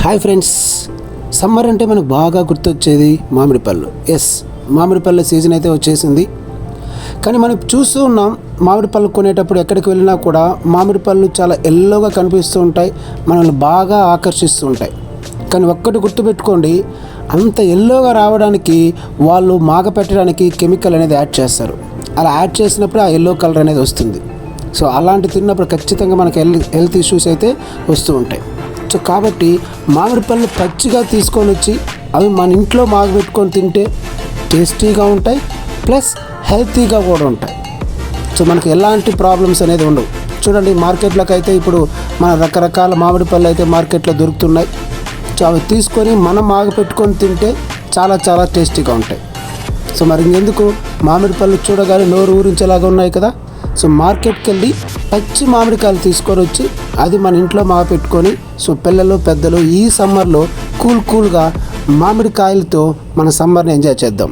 Hi friends summer అంటే మనకు బాగా గుర్తొచ్చేది మామిడి పళ్ళు. ఎస్ మామిడి పళ్ళ సీజన్ అయితే వచ్చేసింది. కానీ మనం చూస్తూ ఉన్నాం మామిడి పళ్ళు కొనేటప్పుడు ఎక్కడికి వెళ్ళినా కూడా మామిడి పళ్ళు చాలా ఎల్లోగా కనిపిస్తూ ఉంటాయి మనల్ని బాగా ఆకర్షిస్తూ ఉంటాయి. కానీ ఒక్కటి గుర్తుపెట్టుకోండి అంత ఎల్లోగా రావడానికి వాళ్ళు మాగ పెట్టడానికి కెమికల్ అనేది యాడ్ చేస్తారు. అలా యాడ్ చేసినప్పుడు ఆ ఎల్లో కలర్ అనేది వస్తుంది. సో అలాంటి తిన్నప్పుడు ఖచ్చితంగా మనకి హెల్త్ హెల్త్ ఇష్యూస్ అయితే వస్తూ ఉంటాయి. సో కాబట్టి మామిడి పళ్ళు పచ్చిగా తీసుకొని వచ్చి అవి మన ఇంట్లో మాగబెట్టుకొని తింటే టేస్టీగా ఉంటాయి ప్లస్ హెల్తీగా కూడా ఉంటాయి. సో మనకి ఎలాంటి ప్రాబ్లమ్స్ అనేది ఉండవు. చూడండి మార్కెట్లోకి అయితే ఇప్పుడు మన రకరకాల మామిడి పళ్ళు అయితే మార్కెట్లో దొరుకుతున్నాయి. సో అవి తీసుకొని మనం మాగ పెట్టుకొని తింటే చాలా చాలా టేస్టీగా ఉంటాయి. సో మరి ఇంకెందుకు? మామిడి పళ్ళు చూడగానే నోరు ఊరించేలాగా ఉన్నాయి కదా. సో మార్కెట్కి వెళ్ళి పచ్చి మామిడికాయలు తీసుకొని వచ్చి అది మన ఇంట్లో మా పెట్టుకొని సో పిల్లలు పెద్దలు ఈ సమ్మర్లో కూల్ కూల్గా మామిడికాయలతో మన సమ్మర్ని ఎంజాయ్ చేద్దాం.